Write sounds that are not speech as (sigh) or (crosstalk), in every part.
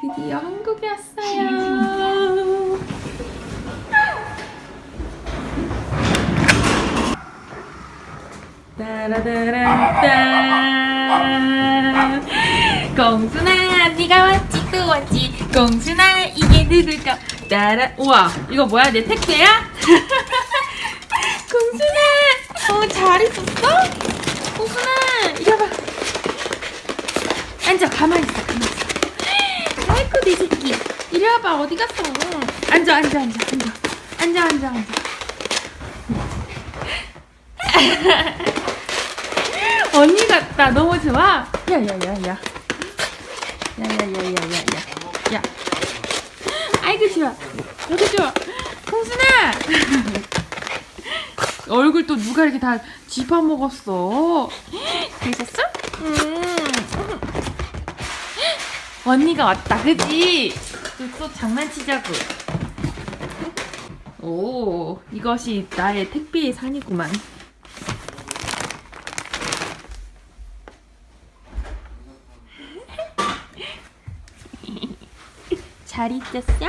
드디어 한국에 왔어요. 따라다란딴 공순아 네가 왔지 또 왔지 공순아 이게 누굴까 따라 우와 이거 뭐야 내 택배야? (laughs) 공순아 어 잘 있었어? 공순아 이리 와봐 앉아 가만히 있어 가만히 있어 아이고 내 새끼. 이리 와봐 어디 갔어? 앉아 앉아 앉아 앉아. 앉아 앉아 앉아. (laughs) 언니 같다. 너무 좋아? 야야야야. 야야야야야야. 야. 아이고 좋아. 아이고 좋아. 공순아! (laughs) 얼굴 또 누가 이렇게 다 집어먹었어? (laughs) 재밌었어? 음. 언니가 왔다 그지? 또, 또 장난치자고 오 이것이 나의 택배의 산이구만 (laughs) 잘 있었어?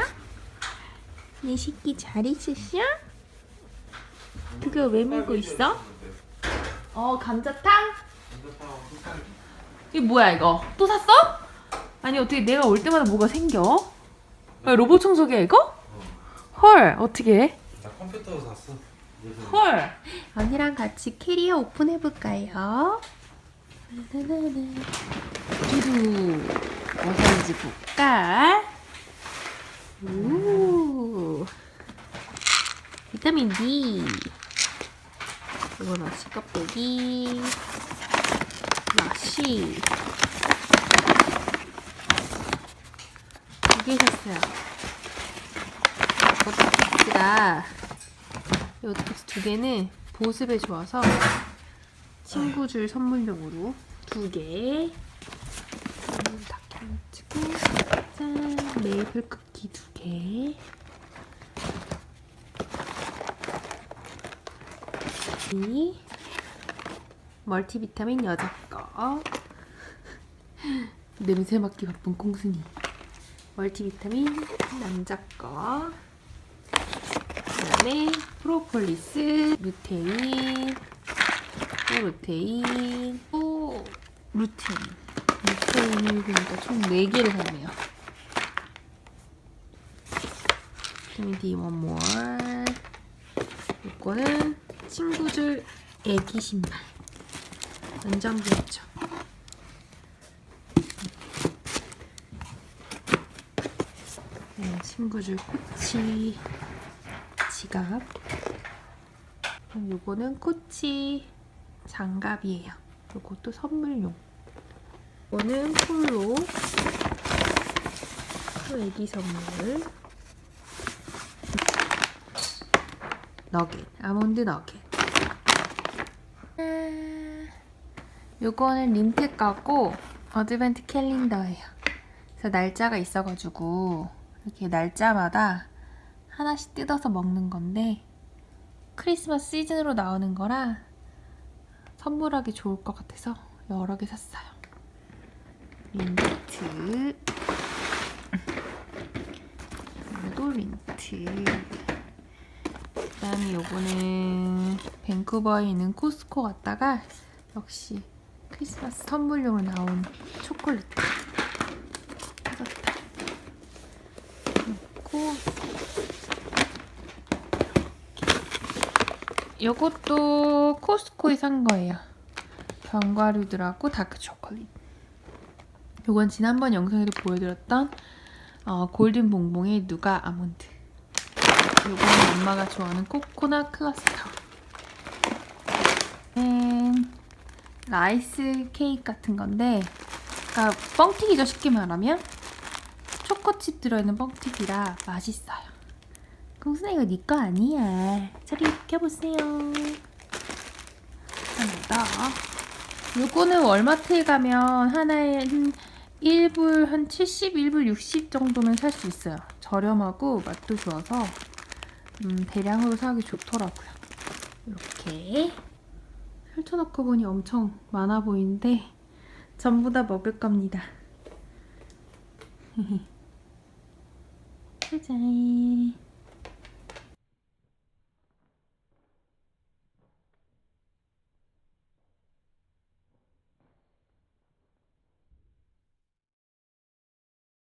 내 새끼 잘 있었어? 그거 왜 물고 있어? 어 감자탕? 이게 뭐야 이거? 또 샀어? 아니 어떻게 내가 올 때마다 뭐가 생겨? 아, 로봇 청소기야 이거? 헐 어떻게 해? 나 컴퓨터로 샀어. 그래서 헐 언니랑 같이 캐리어 오픈해볼까요? 나나나나. 두두 어디인지 볼까? 오 비타민 D 이건 어시 껍데기 러시 두개 샀어요 박스가 이 박스 두 개는 보습에 좋아서 친구 줄 선물용으로 두 개. 음, 닭김치고 짠 메이플 쿠키 두 개. 이 멀티비타민 여자 거. (laughs) 냄새 맡기 바쁜 콩순이. 멀티비타민 남자 거. 그다음에 프로폴리스, 루테인, 또 루테인, 또 루테인. 루테인을 보니까 총 4개를 샀네요. 비타민 D 원몰. 이거는 친구들 애기 신발. 완전 귀엽죠? 네, 친구들 코치. 지갑. 그럼 요거는 코치 장갑이에요. 요것도 선물용. 이거는 폴로. 또 애기 선물. 너겟. 아몬드 너겟. 아, 요거는 린트 까고 어드벤트 캘린더예요. 그래서 날짜가 있어가지고 이렇게 날짜마다 하나씩 뜯어서 먹는 건데 크리스마스 시즌으로 나오는 거라 선물하기 좋을 것 같아서 여러 개 샀어요. 민트. 이것도 민트. 그 다음에 요거는 밴쿠버에 있는 코스코 갔다가 역시 크리스마스 선물용으로 나온 초콜릿 사줬다. 그리고 요것도 코스코에 산 거예요. 견과류들하고 다크 초콜릿. 요건 지난번 영상에도 보여드렸던 어, 골든 봉봉의 누가 아몬드. 요거는 엄마가 좋아하는 코코넛 클러스터. 음, 라이스 케이크 같은 건데, 그러니까 뻥튀기죠 쉽게 말하면 초코칩 들어있는 뻥튀기라 맛있어요. 공순아 이거 네거 아니야. 저리 켜보세요. 하나 더. 요거는 월마트에 가면 하나에 한 1불 한 70, 1불 60 정도면 살 수 있어요. 저렴하고 맛도 좋아서 음, 대량으로 사기 좋더라고요. 이렇게 펼쳐놓고 보니 엄청 많아 보이는데 전부 다 먹을 겁니다. (laughs) 짜잔.